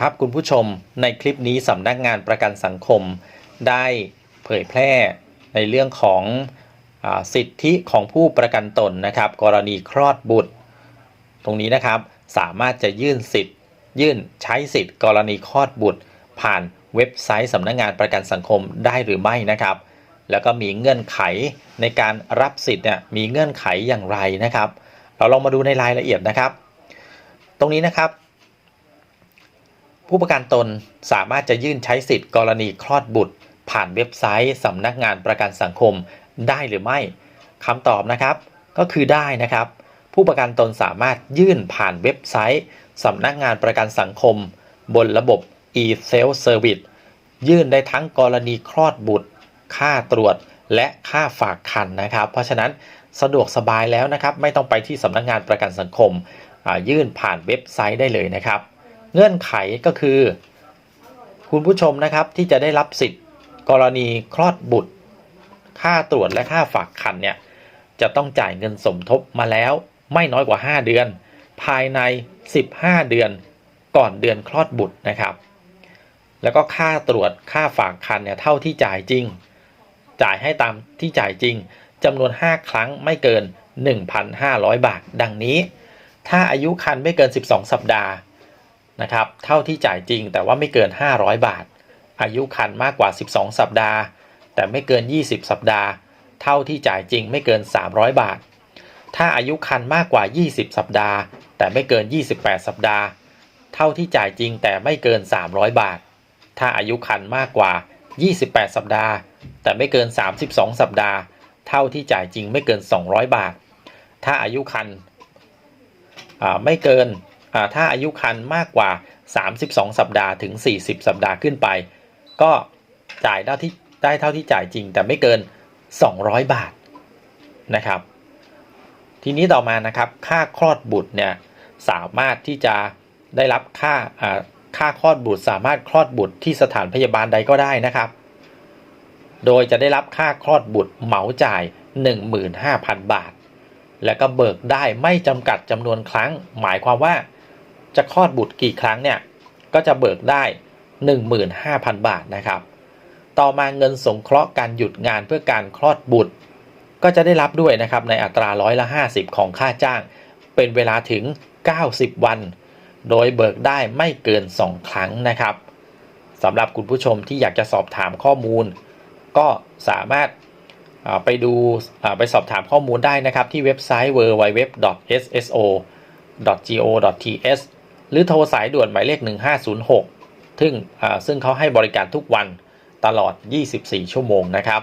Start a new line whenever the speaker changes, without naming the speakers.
ครับคุณผู้ชมในคลิปนี้สำนักงานประกันสังคม ได้เผยแพร่ในเรื่องของอสิทธิของผู้ประกันตนนะครับ กรณีคลอดบุตร ตรงนี้นะครับสามารถจะยื่นสิทธิ์ ยื่นใช้สิทธิ์ กรณีคลอดบุตร ผ่านเว็บไซต์สำนักงานประกันสังคมได้หรือไม่นะครับ แล้วก็มีเงื่อนไขในการรับสิทธิ์เนี่ยมีเงื่อนไขอย่างไรนะครับ เราลองมาดูในรายละเอียดนะครับ ตรงนี้นะครับ ผู้ประกันตนสามารถจะยื่นใช้สิทธิ์กรณีคลอดบุตร ผ่านเว็บไซต์สำนักงานประกันสังคมได้หรือไม่คำตอบนะครับ ก็คือได้นะครับ ผู้ประกันตนสามารถยื่นผ่านเว็บไซต์สำนักงานประกันสังคม บนระบบ e-self service ยื่นได้ทั้งกรณีคลอดบุตร ค่าตรวจและค่าฝากคันนะครับ เพราะฉะนั้นสะดวกสบายแล้วนะครับ ไม่ต้องไปที่สำนักงานประกันสังคม ยื่นผ่านเว็บไซต์ได้เลยนะครับ เงื่อนไขก็คือ คุณผู้ชมนะครับที่จะได้รับสิทธิ์ กรณีคลอดบุตร ค่าตรวจและค่าฝากคันเนี่ยจะต้องจ่ายเงินสมทบมาแล้วไม่น้อยกว่า 5 เดือน ภายใน 15 เดือนก่อนเดือนคลอดบุตรนะครับ แล้วก็ค่าตรวจค่าฝากคันเนี่ยเท่าที่จ่ายจริง จ่ายให้ตามที่จ่ายจริงจำนวน 5 ครั้งไม่เกิน 1,500 บาท ดังนี้ ถ้าอายุคันไม่เกิน 12 สัปดาห์ นะครับเท่าที่จ่ายจริงแต่ว่าไม่เกิน 500 บาท อายุคันมากกว่า 12 สัปดาห์ แต่ไม่เกิน 20 สัปดาห์ เท่าที่จ่ายจริงไม่เกิน 300 บาท ถ้าอายุคันมากกว่า 20 สัปดาห์ แต่ไม่เกิน 28 สัปดาห์ เท่าที่จ่ายจริงแต่ไม่เกิน 300 บาท ถ้าอายุคันมากกว่า 28 สัปดาห์ แต่ไม่เกิน 32 สัปดาห์ เท่าที่จ่ายจริงไม่เกิน 200 บาท ถ้าอายุคันอ่าไม่เกิน ถ้าอายุคันมากกว่า 32 สัปดาห์ถึง 40 สัปดาห์ขึ้นไป ก็จ่ายได้ที่ได้เท่าที่จ่ายจริง แต่ไม่เกิน 200 บาทนะครับ ทีนี้ต่อมานะครับค่าคลอดบุตรเนี่ยสามารถที่จะได้รับค่าค่าคลอดบุตรสามารถคลอดบุตรที่สถานพยาบาลใดก็ได้นะครับ โดยจะได้รับค่าคลอดบุตรเหมาจ่าย 15,000 บาท แล้วก็เบิกได้ไม่จำกัดจำนวนครั้ง หมายความว่า จะคลอดบุตรกี่ครั้งเนี่ยก็จะเบิกได้ 15,000 บาทนะครับ ต่อมาเงินสงเคราะห์การหยุดงานเพื่อการคลอดบุตร ก็จะได้รับด้วยนะครับในอัตราร้อยละ 50 ของค่าจ้าง เป็นเวลาถึง 90 วัน โดยเบิกได้ไม่เกิน 2 ครั้งนะครับสำหรับคุณผู้ชมที่อยากจะสอบถามข้อมูล ก็สามารถาไปดูไปสอบถามข้อมูลได้นะครับที่เว็บไซต์ www.sso.go.th หรือโทรสายด่วนหมายเลข 1506ซึ่งซึ่งเขาให้บริการทุกวันตลอด 24 ชั่วโมงนะครับ